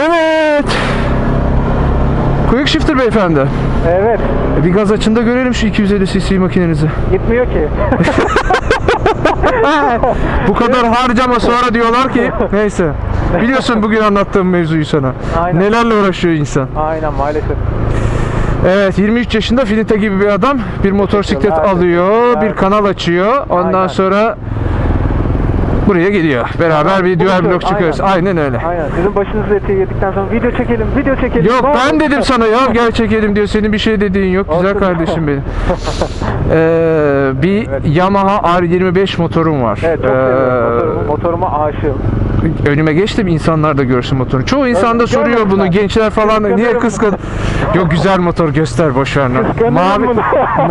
Evet. Quick Shifter beyefendi. Evet. E, Bir gaz açın da görelim şu 250 cc makinenizi. Gitmiyor ki. Bu kadar harcama sonra diyorlar ki neyse. Biliyorsun bugün anlattığım mevzuyu sana. Aynen. Nelerle uğraşıyor insan. Aynen maalesef. Evet 23 yaşında Finite gibi bir adam bir motosiklet alıyor, bir kanal açıyor. Ondan Aynen. sonra buraya geliyor. Beraber bir dual blok çıkıyoruz. aynen. Aynen öyle. Aynen. Sizin başınızı etiği yedikten sonra video çekelim, video çekelim. Yok Ne ben oldu? dedim sana ya gel çekelim diyor. Senin bir şey dediğin yok. Güzel kardeşim benim. Ee, bir Evet. Yamaha R25 motorum var. Evet çok Ee, seviyorum. Motoruma, aşığım. önüme geçtim insanlar da görsün motorunu. Çoğu insan da soruyor bunu. Gençler falan niye kıskan? Yok güzel motor göster boş ver. lan. Kıskanırım Mavi,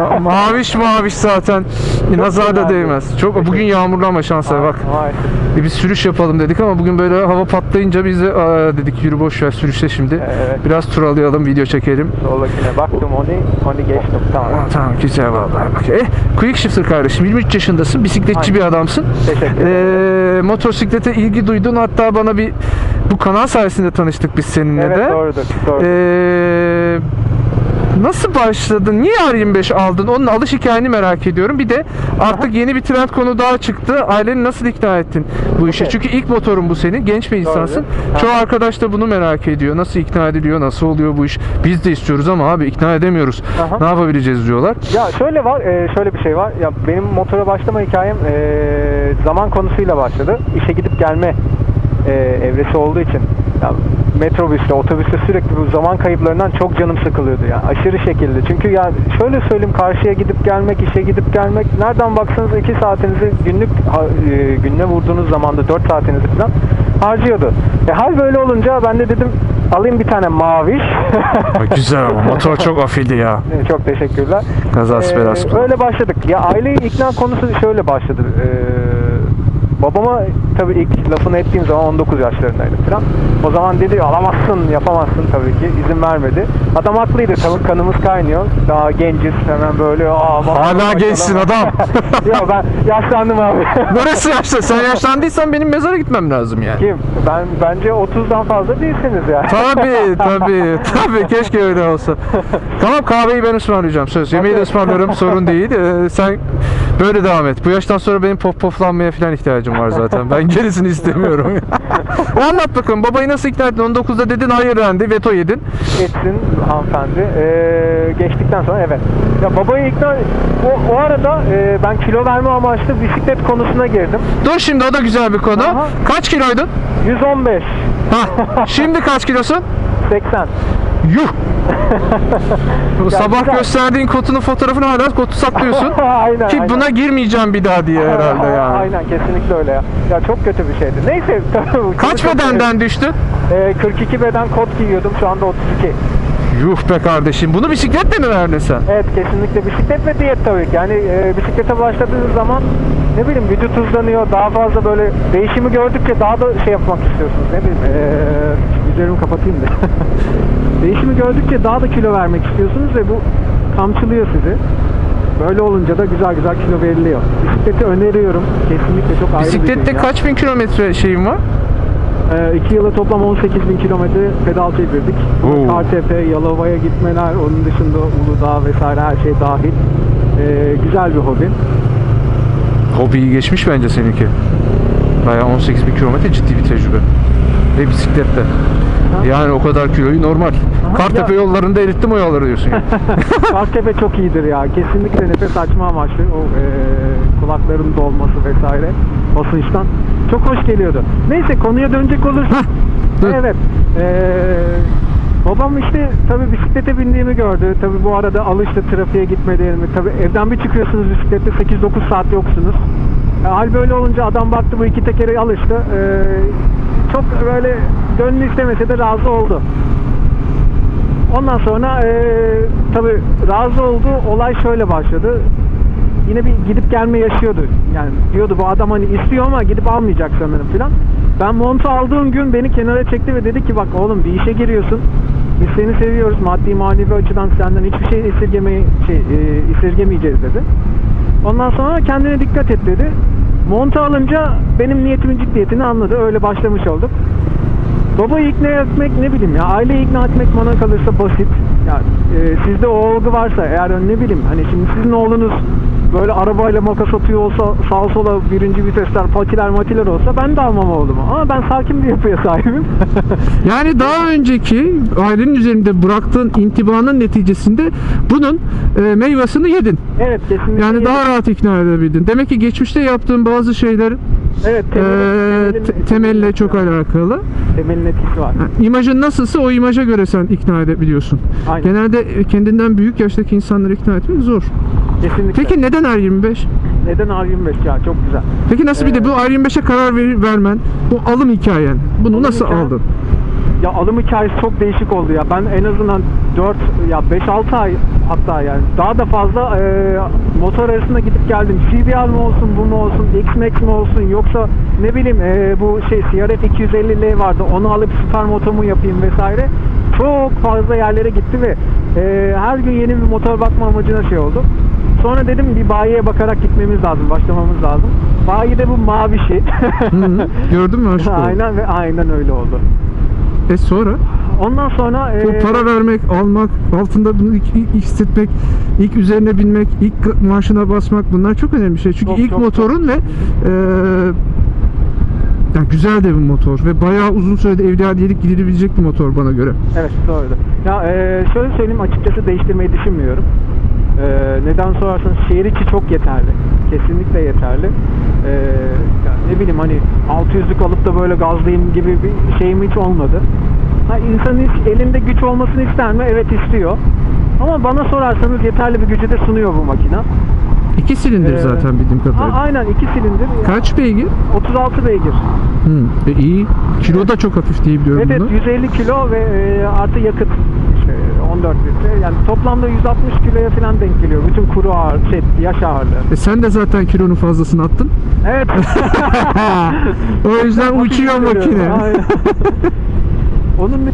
ma- maviş maviş zaten. Nazar da değmez. Çok bugün yağmurlu ama şansa bak. Bir, bir sürüş yapalım dedik ama bugün böyle hava patlayınca biz de "Aa," dedik yürü boş ver sürüşte şimdi. Evet. Biraz turalayalım, video çekelim. Soldakine baktım onu, onu geçtim. Tamam. Aa, tamam güzel vallahi bak. Eh, quick shifter kardeşim 23 yaşındasın bisikletçi bir adamsın. Teşekkür Ee, motosiklete ilgi duydun hatta bana bir bu kanal sayesinde tanıştık biz seninle Evet de. doğrudur. doğrudur. Ee, nasıl başladın? Niye R25 aldın? Onun alış hikayeni merak ediyorum. Bir de artık yeni bir trend konu daha çıktı. Aileni nasıl ikna ettin bu işe? Okey. Çünkü ilk motorun bu senin. Genç bir insansın. Doğru. Çoğu arkadaş da bunu merak ediyor. Nasıl ikna ediliyor? Nasıl oluyor bu iş? Biz de istiyoruz ama abi ikna edemiyoruz. Aha. Ne yapabileceğiz diyorlar. Ya şöyle var, e, şöyle bir şey var. Ya benim motora başlama hikayem e, zaman konusuyla başladı. İşe gidip gelme e, evresi olduğu için. Ya, metrobüste, otobüste sürekli bu zaman kayıplarından çok canım sıkılıyordu ya. Aşırı şekilde. Çünkü ya şöyle söyleyeyim karşıya gidip gelmek, işe gidip gelmek nereden baksanız 2 saatinizi günlük e, gününe vurduğunuz zamanda 4 saatinizi falan harcıyordu. E, hal böyle olunca ben de dedim alayım bir tane maviş. Güzel ama motor çok afildi ya. çok teşekkürler. Kazası Ee, belası. Öyle başladık. Ya aileyi ikna konusu şöyle başladı. Ee, babama tabii ilk lafını ettiğim zaman 19 yaşlarındaydı falan. O zaman dedi alamazsın, yapamazsın tabii ki. izin vermedi. Adam haklıydı. Tabii kanımız kaynıyor. Daha genciz. Hemen böyle aa, Hala maşallah." gençsin adam. ya ben yaşlandım abi. Neresi yaşlı? Sen yaşlandıysan benim mezara gitmem lazım yani. Kim? Ben bence 30'dan fazla değilsiniz ya. Tabii tabii tabii keşke öyle olsa. Tamam kahveyi ben ısmarlayacağım söz. Yemeği de ısmarlarım sorun değil. Ee, sen böyle devam et. Bu yaştan sonra benim pop poflanmaya falan ihtiyacım var zaten. Ben gerisini istemiyorum. Anlat bakalım babayı nasıl ikna ettin? 19'da dedin hayır dendi veto yedin. etsin hanımefendi. Ee, geçtikten sonra evet. Ya babayı ikna o, o arada e, ben kilo verme amaçlı bisiklet konusuna girdim. Dur şimdi o da güzel bir konu. Aha. Kaç kiloydun? 115, Ha, şimdi kaç kilosun? 80. Yuh! Bu sabah güzel. gösterdiğin kotunun fotoğrafını hala kotu saklıyorsun. aynen. Ki aynen. buna girmeyeceğim bir daha diye herhalde yani. Aynen kesinlikle öyle ya. Ya çok kötü bir şeydi. Neyse. Kaç bedenden düştü? Ee, 42 beden kot giyiyordum şu anda 32. Yuh be kardeşim. Bunu bisikletle mi verdin sen? Evet kesinlikle bisiklet ve diyet tabii ki. Yani e, bisiklete başladığınız zaman ne bileyim vücut hızlanıyor. Daha fazla böyle değişimi gördükçe daha da şey yapmak istiyorsunuz. Ne bileyim e, üzerimi kapatayım da. değişimi gördükçe daha da kilo vermek istiyorsunuz ve bu kamçılıyor sizi. Böyle olunca da güzel güzel kilo veriliyor. Bisikleti öneriyorum. Kesinlikle çok ayrı bir Bisiklette şey ya. kaç bin kilometre şeyin var? Ee, iki yıla toplam 18 bin kilometre pedal çevirdik. KTP, Yalova'ya gitmeler, onun dışında Uludağ vesaire her şey dahil. Ee, güzel bir hobi. Hobiyi geçmiş bence seninki. Bayağı 18 bin kilometre ciddi bir tecrübe. Ve bisiklette. Yani o kadar kiloyu normal. Kartepe ya- yollarında erittim o yolları diyorsun yani. KTP çok iyidir ya. Kesinlikle nefes açma amaçlı. O e, kulakların dolması vesaire basınçtan. Çok hoş geliyordu. Neyse konuya dönecek olursak. evet. Ee, babam işte tabii bisiklete bindiğimi gördü. Tabii bu arada alıştı trafiğe gitmediğimi. Tabii evden bir çıkıyorsunuz bisiklette 8-9 saat yoksunuz. E, hal böyle olunca adam baktı bu iki tekere alıştı. Ee, çok böyle gönlü istemese de razı oldu. Ondan sonra eee tabi razı oldu. Olay şöyle başladı. Yine bir gidip gelme yaşıyordu. Yani diyordu bu adam hani istiyor ama gidip almayacak sanırım filan. Ben montu aldığım gün beni kenara çekti ve dedi ki bak oğlum bir işe giriyorsun. Biz seni seviyoruz. Maddi manevi açıdan senden hiçbir şey esirgemeyi şey, e, esirgemeyeceğiz dedi. Ondan sonra kendine dikkat et dedi. Montu alınca benim niyetimin ciddiyetini anladı. Öyle başlamış olduk. Babayı ikna etmek ne bileyim ya aileyi ikna etmek bana kalırsa basit. Yani e, sizde o olgu varsa eğer ne bileyim hani şimdi sizin oğlunuz böyle arabayla makas atıyor olsa sağa sola birinci vitesler patiler matiler olsa ben de almam oğlumu. Ama ben sakin bir yapıya sahibim. Yani daha önceki ailenin üzerinde bıraktığın intibanın neticesinde bunun e, meyvasını yedin. evet kesinlikle. Yani daha rahat ikna edebildin. Demek ki geçmişte yaptığın bazı şeyler evet, e, temelin- te- temelin- temelle çok alakalı. Temelin etkisi var. Ha, İmajın nasılsa o imaja göre sen ikna edebiliyorsun. Aynen. Genelde e, kendinden büyük yaştaki insanları ikna etmek zor. Kesinlikle. Peki neden R25? Neden R25 ya çok güzel. Peki nasıl bir de Ee, bu R25'e karar ver- vermen, bu alım hikayen, bunu Alım nasıl hikayem- aldın? Ya alım hikayesi çok değişik oldu ya. Ben en azından 4 ya 5-6 ay hatta yani daha da fazla e, motor arasında gidip geldim. CBR mi olsun, bu mu olsun, X-Max mi olsun yoksa ne bileyim e, bu şey CRF 250L vardı. Onu alıp süper moto mu yapayım vesaire. Çok fazla yerlere gitti ve e, her gün yeni bir motor bakma amacına şey oldu. Sonra dedim bir bayiye bakarak gitmemiz lazım, başlamamız lazım. Bayide bu mavi şey. Hı hı. Gördün mü aşk aynen ve aynen öyle oldu. E sonra? Ondan sonra Bu e, para vermek, almak, altında bunu ilk, ilk hissetmek, ilk üzerine binmek, ilk maaşına basmak bunlar çok önemli şey. Çünkü Çok, ilk çok, motorun ve e, yani güzel de bir motor ve bayağı uzun sürede evliyadelik gidilebilecek bir motor bana göre. Evet doğru. Ya e, şöyle söyleyeyim açıkçası değiştirmeyi düşünmüyorum. E, neden sorarsanız şehir içi çok yeterli. Kesinlikle yeterli. E, yani ne bileyim hani 600'lük alıp da böyle gazlayayım gibi bir şeyim hiç olmadı. Ha, insanın hiç elinde güç olmasını ister mi? Evet istiyor. Ama bana sorarsanız yeterli bir gücü de sunuyor bu makine. İki silindir Ee, zaten bildiğim kadarıyla. aynen iki silindir. Kaç beygir? 36 beygir. Hı, e, iyi. Kilo da çok hafif diye biliyorum Evet bunu. 150 kilo ve e, artı yakıt 14 litre. Yani toplamda 160 kiloya falan denk geliyor. Bütün kuru ağır, şey, yaş ağırlığı. E sen de zaten kilonun fazlasını attın. Evet. o yüzden uçuyor makine. Onun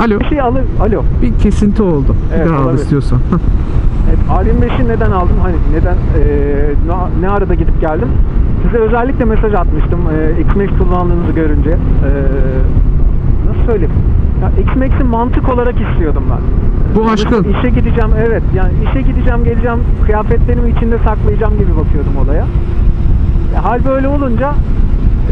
Alo. bir şey alır. Alo. Bir kesinti oldu. Evet, bir daha al istiyorsan. Evet, A25'i neden aldım? Hani neden e, ne, ne arada gidip geldim? Size özellikle mesaj atmıştım e, X-Max kullandığınızı görünce. E, nasıl söyleyeyim? Ya X-Max'i mantık olarak istiyordum ben. Bu aşkın. İşe gideceğim evet yani işe gideceğim geleceğim kıyafetlerimi içinde saklayacağım gibi bakıyordum olaya. Ya, hal böyle olunca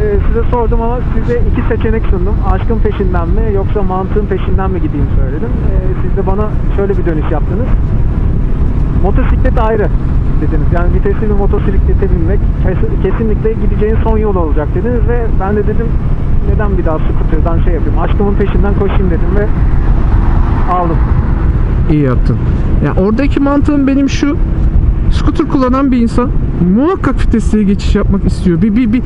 e, size sordum ama size iki seçenek sundum. Aşkın peşinden mi yoksa mantığın peşinden mi gideyim söyledim. E, siz de bana şöyle bir dönüş yaptınız. Motosiklet ayrı dediniz. Yani vitesli bir motosiklete binmek kes- kesinlikle gideceğin son yol olacak dediniz ve ben de dedim neden bir daha scooter'dan şey yapayım. Aşkımın peşinden koşayım dedim ve aldım. İyi yaptın. Ya oradaki mantığım benim şu. Scooter kullanan bir insan muhakkak vitesliğe geçiş yapmak istiyor. Bir bir bir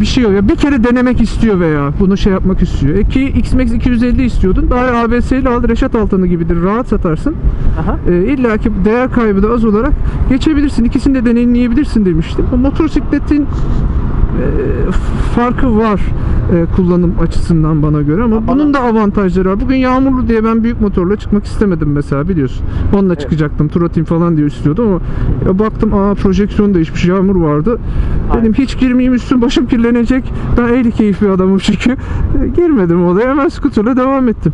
bir şey oluyor. Bir kere denemek istiyor veya bunu şey yapmak istiyor. E ki X-Max 250 istiyordun. Daha ABS ile al Reşat Altan'ı gibidir. Rahat satarsın. Aha. E, İlla ki değer kaybı da az olarak geçebilirsin. İkisini de deneyimleyebilirsin demiştim. O motosikletin farkı var e, kullanım açısından bana göre ama bana- bunun da avantajları var. Bugün yağmurlu diye ben büyük motorla çıkmak istemedim mesela biliyorsun. Onunla çıkacaktım. Tur atayım falan diye istiyordum ama ya baktım aa projeksiyon değişmiş yağmur vardı. Dedim hiç girmeyeyim üstüm başım kirlenecek. Ben ehli keyif bir adamım çünkü. Girmedim olaya hemen skuterla devam ettim.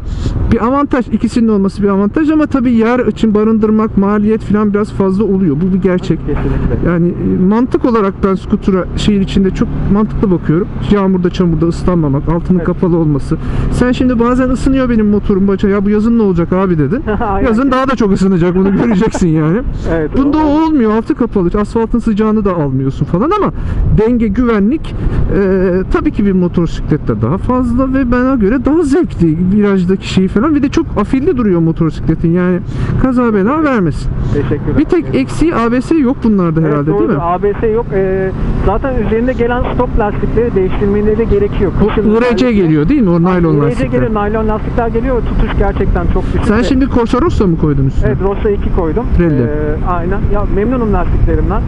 Bir avantaj ikisinin olması bir avantaj ama tabii yer için barındırmak maliyet falan biraz fazla oluyor. Bu bir gerçek. Kesinlikle. Yani e, mantık olarak ben skutura şehir içinde çok mantıklı bakıyorum. Yağmurda çamurda ıslanmamak, altının Evet. kapalı olması. Sen şimdi bazen ısınıyor benim motorum baca. Ya bu yazın ne olacak abi dedin. Yazın daha da çok ısınacak bunu göreceksin yani. Evet, Bunda o olmuyor. Altı kapalı. Asfaltın sıcağını da almıyorsun falan ama denge, güvenlik e, tabii ki bir motosiklette daha fazla ve bana göre daha zevkli virajdaki şey falan. Bir de çok afilli duruyor motosikletin. Yani kaza bela vermesin. Teşekkürler. Bir tek eksiği ABS yok bunlarda Evet, herhalde değil doğru. mi? ABS yok. Ee, zaten üzerinde gelen stop lastikleri değiştirmeleri gerekiyor. Kışın Bu IRC geliyor değil mi? O naylon lastikler. geliyor. Naylon lastikler geliyor. Tutuş gerçekten çok düşük. Sen şimdi Corsa Rossa mı koydun üstüne? Evet Rossa 2 koydum. Pirelli. Ee, aynen. Ya memnunum lastiklerimden.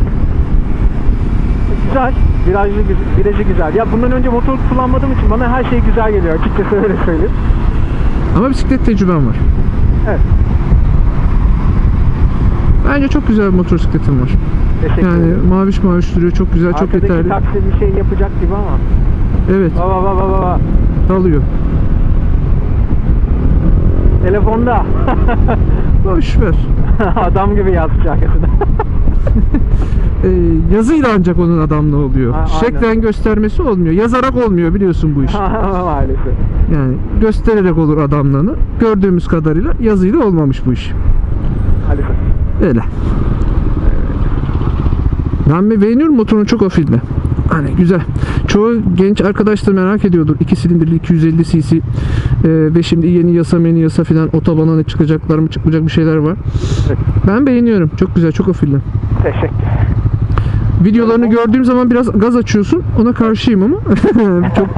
Güzel. Virajlı, virajı güzel. Ya bundan önce motor kullanmadığım için bana her şey güzel geliyor açıkçası öyle söyleyeyim. Ama bisiklet tecrüben var. Evet. Bence çok güzel bir motosikletin var. Teşekkür Yani ederim. maviş maviş duruyor. Çok güzel, çok Arkadaki yeterli. taksi bir şey yapacak gibi ama. Evet, Baba baba baba. alıyor. Telefonda. Boş ver. Adam gibi yazmış arkasında. Ee, yazıyla ancak onun adamlı oluyor. Ha, aynen. Şeklen göstermesi olmuyor. Yazarak olmuyor biliyorsun bu iş. Maalesef. Yani göstererek olur adamlığını. Gördüğümüz kadarıyla yazıyla olmamış bu iş. Maalesef. Öyle. Ben bir beğeniyorum motorunu çok afilli. Hani güzel. Çoğu genç arkadaşlar merak ediyordur. 2 silindirli 250 cc ee, ve şimdi yeni yasa meni yasa filan otobana ne çıkacaklar mı çıkmayacak bir şeyler var. Evet. Ben beğeniyorum. Çok güzel, çok afilli. Teşekkür. Videolarını gördüğüm zaman biraz gaz açıyorsun. Ona karşıyım ama çok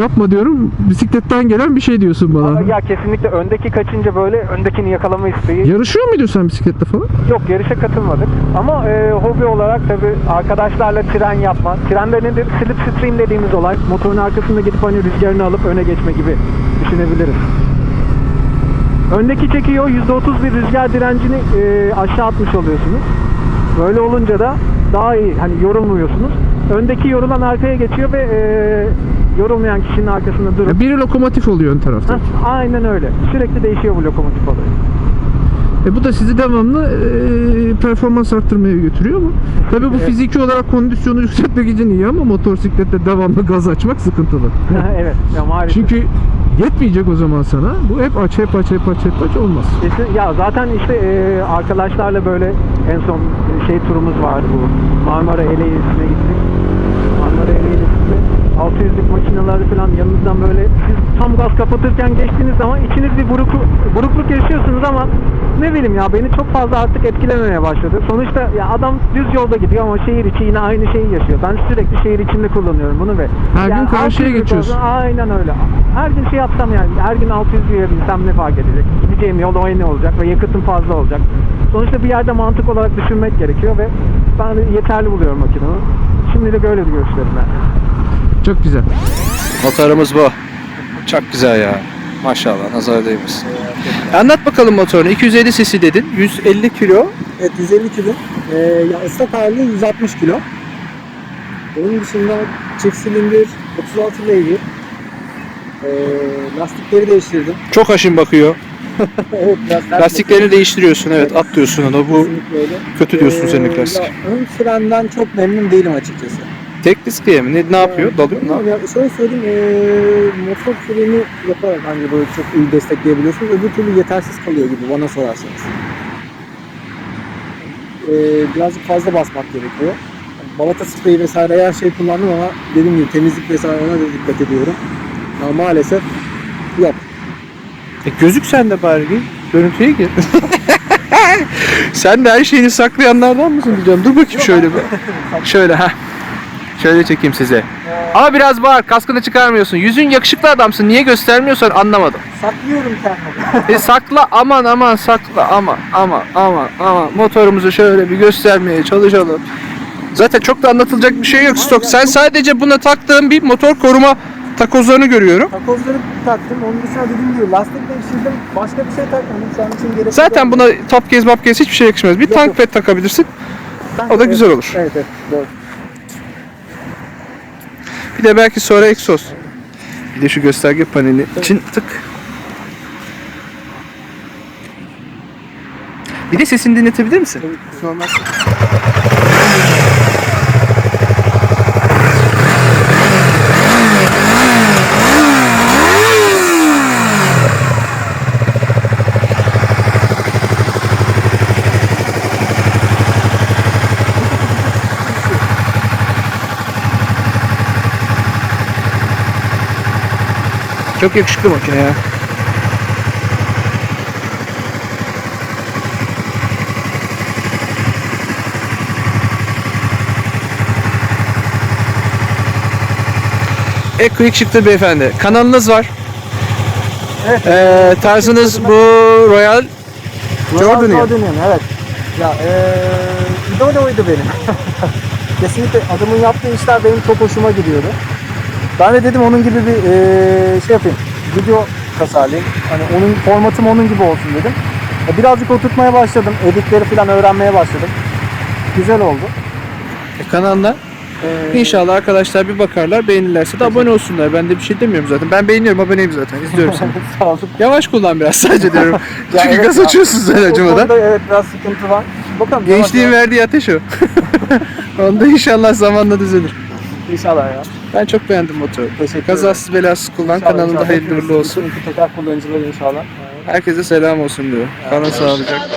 yapma diyorum. Bisikletten gelen bir şey diyorsun bana. Ya kesinlikle öndeki kaçınca böyle öndekini yakalama isteği. Yarışıyor muydun sen bisikletle falan? Yok yarışa katılmadık. Ama e, hobi olarak tabi arkadaşlarla tren yapma. Trende nedir? Slipstream dediğimiz olay. Motorun arkasında gidip hani rüzgarını alıp öne geçme gibi düşünebiliriz. Öndeki çekiyor. %30 bir rüzgar direncini e, aşağı atmış oluyorsunuz. Böyle olunca da daha iyi. Hani yorulmuyorsunuz. Öndeki yorulan arkaya geçiyor ve e, yorulmayan kişinin arkasında durup biri lokomotif oluyor ön tarafta. Heh, aynen öyle. Sürekli değişiyor bu lokomotif olayı. E bu da sizi devamlı e, performans arttırmaya götürüyor mu? Tabii bu Evet. fiziki olarak kondisyonu yükseltmek için iyi ama motosiklette devamlı gaz açmak sıkıntılı. evet. Ya maalesef. Çünkü yetmeyecek o zaman sana. Bu hep aç hep aç hep aç hep aç olmaz. Kesin- ya zaten işte e, arkadaşlarla böyle en son şey turumuz vardı bu. Marmara Ereğlisi'ne gittik. Marmara Ereğlisi'nde 600'lük makineleri falan yanınızdan böyle siz tam gaz kapatırken geçtiğiniz zaman içiniz bir burukluk, burukluk yaşıyorsunuz ama ne bileyim ya beni çok fazla artık etkilememeye başladı. Sonuçta ya adam düz yolda gidiyor ama şehir içi yine aynı şeyi yaşıyor. Ben sürekli şehir içinde kullanıyorum bunu ve Her gün karşıya 600'lük geçiyorsun. Aynen öyle. Her gün şey yapsam yani her gün 600 liraya binsem ne fark edecek? Gideceğim yol aynı olacak ve yakıtım fazla olacak. Sonuçta bir yerde mantık olarak düşünmek gerekiyor ve ben de yeterli buluyorum makineyi. Şimdilik öyle bir görüşlerim yani. Çok güzel. Motorumuz bu. Çok güzel ya. Maşallah nazar değmesin. Anlat bakalım motorunu. 250 cc dedin. 150 kilo. Evet 150 kilo. Ee, ya ıslak hali 160 kilo. Onun dışında çift silindir 36 beygir. Ee, lastikleri değiştirdim. Çok haşin bakıyor. evet Lastiklerini değiştiriyorsun. Evet atlıyorsun onu. Bu Kesinlikle öyle. kötü diyorsun Ee, senin lastik. ya ön frenden çok memnun değilim açıkçası. Tek disk diye mi? Ne, ne yapıyor? Dalıyor mu? Ya şöyle söyleyeyim, ee, motor freni yaparak bence böyle çok iyi destekleyebiliyorsunuz. Öbür türlü yetersiz kalıyor gibi bana sorarsanız. Ee, birazcık fazla basmak gerekiyor. Balata spreyi vesaire her şey kullandım ama dediğim gibi temizlik vesaire ona da dikkat ediyorum. Ama maalesef yok. E, gözük sende bari. gir. Görüntüye gir. Sen de her şeyini saklayanlardan mısın diyeceğim. Dur bakayım şöyle bir. Şöyle ha. Şöyle çekeyim size. Ama biraz bağır. Kaskını çıkarmıyorsun. Yüzün yakışıklı adamsın. Niye göstermiyorsan anlamadım. Saklıyorum kendimi. E sakla aman aman sakla aman aman aman aman motorumuzu şöyle bir göstermeye çalışalım. Zaten çok da anlatılacak bir şey yok stok. Sen sadece buna taktığın bir motor koruma takozlarını görüyorum. Takozları taktım. Onun dışında dediğim gibi lastik değiştirdim. Başka bir şey takmadım. Şu an için gerek Zaten buna top case mop case hiçbir şey yakışmaz. Bir Yok, tank yok. pad takabilirsin. Ben- o da evet, güzel olur. Evet evet doğru. Bir de belki sonra egzoz. Bir de şu gösterge paneli için tık. Bir de sesini dinletebilir misin? Normal. Çok yakışıklı makine ya. Ekvik çıktı beyefendi. Kanalınız var. Evet. Ee, tarzınız bu Royal Jordan ya. Jordan'ın evet. Ya eee idol oydu benim. kesinlikle adamın yaptığı işler benim çok hoşuma gidiyordu. Ben de dedim onun gibi bir eee, şey yapayım. Video tasarlayayım. Hani onun formatım onun gibi olsun dedim. E, birazcık oturtmaya başladım. Editleri falan öğrenmeye başladım. Güzel oldu. E, kanalına Eee, İnşallah arkadaşlar bir bakarlar beğenirlerse de abone olsunlar. Ben de bir şey demiyorum zaten. Ben beğeniyorum aboneyim zaten. İzliyorum seni. Sağ olun. Yavaş kullan biraz sadece diyorum. Çünkü evet gaz açıyorsun sen acımadan. evet biraz sıkıntı var. Bakalım. Gençliğin verdiği ateş o. Onda inşallah zamanla düzelir. İnşallah ya. Ben çok beğendim motoru. Teşekkür. Kazasız belasız kullan. İnşallah, Kanalında inşallah. hayırlı uğurlu olsun. Teker kullanıcıları inşallah. Herkese selam olsun diyorum. Kalın sağlıcakla.